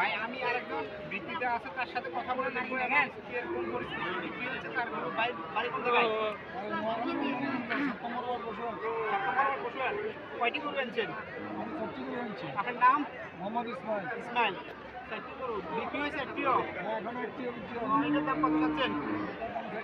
ভাই আমি আরেকজন বৃত্তিতে আছে তার সাথে কথা বলে দেখব এখন এর কোন পরিস্থিতি কি হচ্ছে তার কোনো বাড়ি বাড়ি সপ্তমবার বসুয়ার কয়টি গরু আনছেন আপনার নাম? মোহাম্মদ ইসমাইল। ইসমাইল। গরু। বিক্রি হয়েছে একটিও? হ্যাঁ, এখনও একটি একটি এটার দাম কত চাচ্ছেন?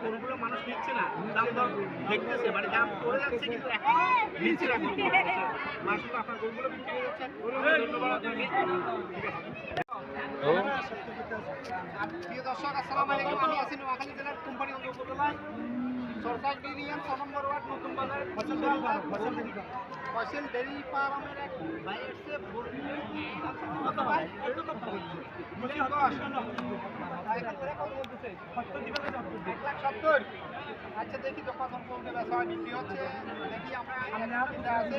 গরুগুলো মানুষ নিচ্ছে না দাম দাম পড়ে বিক্রি হয়ে প্রিয় দর্শক আসসালামু আলাইকুম আমি আছি নোয়াখালী জেলার কোম্পানি উপজেলায় সরকার ইউনিয়ন ছ নম্বর নতুন বাজার Fasal dairy farm Fasal dairy farm Fasal dairy ফার্মের এক ভাই এসছে আচ্ছা দেখি তো কত বেচা হয় বিক্রি হচ্ছে দেখি আমরা আছে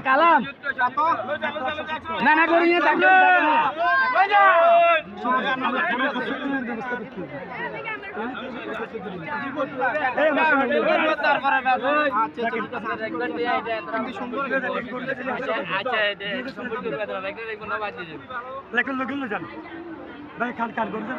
কালাম না না। করি না ভাই খান খান মন করে